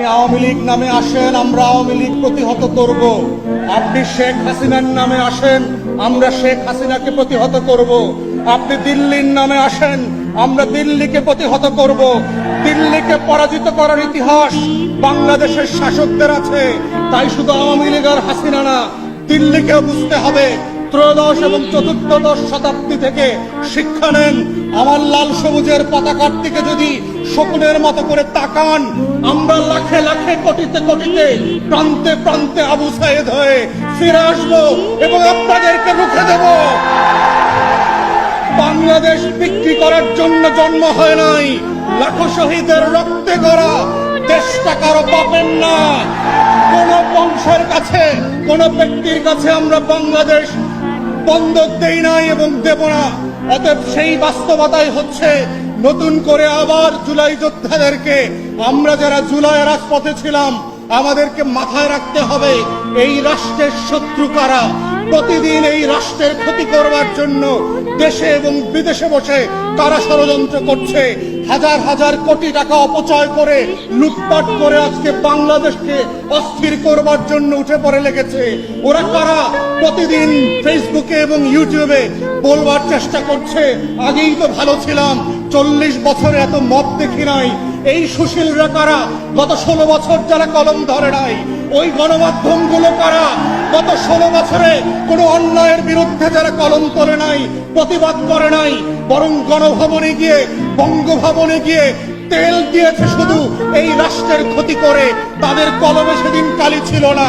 আপনি আওয়ামী লীগ নামে আসেন, আমরা আওয়ামী লীগ প্রতিহত করব। আপনি শেখ হাসিনার নামে আসেন, আমরা শেখ হাসিনাকে প্রতিহত করব। আপনি দিল্লির নামে আসেন, আমরা দিল্লিকে প্রতিহত করব। দিল্লিকে পরাজিত করার ইতিহাস বাংলাদেশের শাসকদের আছে। তাই শুধু আওয়ামী লীগ আর হাসিনা না, দিল্লিকেও বুঝতে হবে ত্রয়োদশ এবং চতুর্দশ শতাব্দী থেকে শিক্ষা নেন। আমার লাল সবুজের পতাকার দিকে যদি শকুনের মতো করে তাকান, আমরা লাখে লাখে, কোটিতে কোটিতে, প্রান্তে প্রান্তে আবু সাইদ হয়ে ফিরে আসব এবং আপনাদেরকে রুখে দেব। বাংলাদেশ বিক্রি করার জন্য জন্ম হয় নাই। লাখো শহীদের রক্তে গড়া দেশটা কারও পাবেন না। কোন বংশের কাছে, কোন ব্যক্তির কাছে আমরা বাংলাদেশ বন্ধক দেই নাই এবং দেব না। অতএব সেই বাস্তবতাই হচ্ছে নতুন করে আবার জুলাই যোদ্ধাদেরকে আমরা যারা জুলাই রাজপথে ছিলাম আমাদেরকে মাথায় রাখতে হবে, এই রাষ্ট্রের শত্রু কারা? প্রতিদিন এই রাষ্ট্রের ক্ষতি করবার জন্য দেশে এবং বিদেশে বসে কারা ষড়যন্ত্র করছে? হাজার হাজার কোটি টাকা অপচয় করে লুটপাট করে আজকে বাংলাদেশকে অস্থির করবার জন্য উঠে পড়ে লেগেছে। ওরা কারা? প্রতিদিন ফেসবুকে এবং ইউটিউবে বলবার চেষ্টা করছে, আগেই তো ভালো ছিলাম, চল্লিশ বছরে এত মত দেখি নাই এই সুশীলরা কারা? গত ষোলো বছর যারা কলম ধরে নাই, ওই গণমাধ্যমগুলো কারা? গত ষোলো বছরে কোনো অন্যায়ের বিরুদ্ধে যারা কলম তোলে নাই, প্রতিবাদ করে নাই, বরং গণভবনে গিয়ে, বঙ্গভবনে গিয়ে তেল দিয়েছে শুধু এই রাষ্ট্রের ক্ষতি করে, তাদের কলমে সেদিন কালি ছিল না।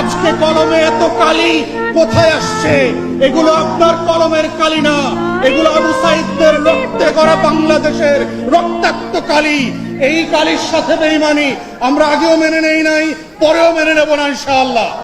আজকে কলমে এত কালি কোথায় আসছে? এগুলো আপনার কলমের কালি না। এগুলো আবু সাইদদের রক্তে করা বাংলাদেশের রক্তাক্ত কালি। এই কালির সাথে বেইমানি আমরা আগেও মেনে নেই নাই পরেও মেনে নেব না ইনশাআল্লাহ।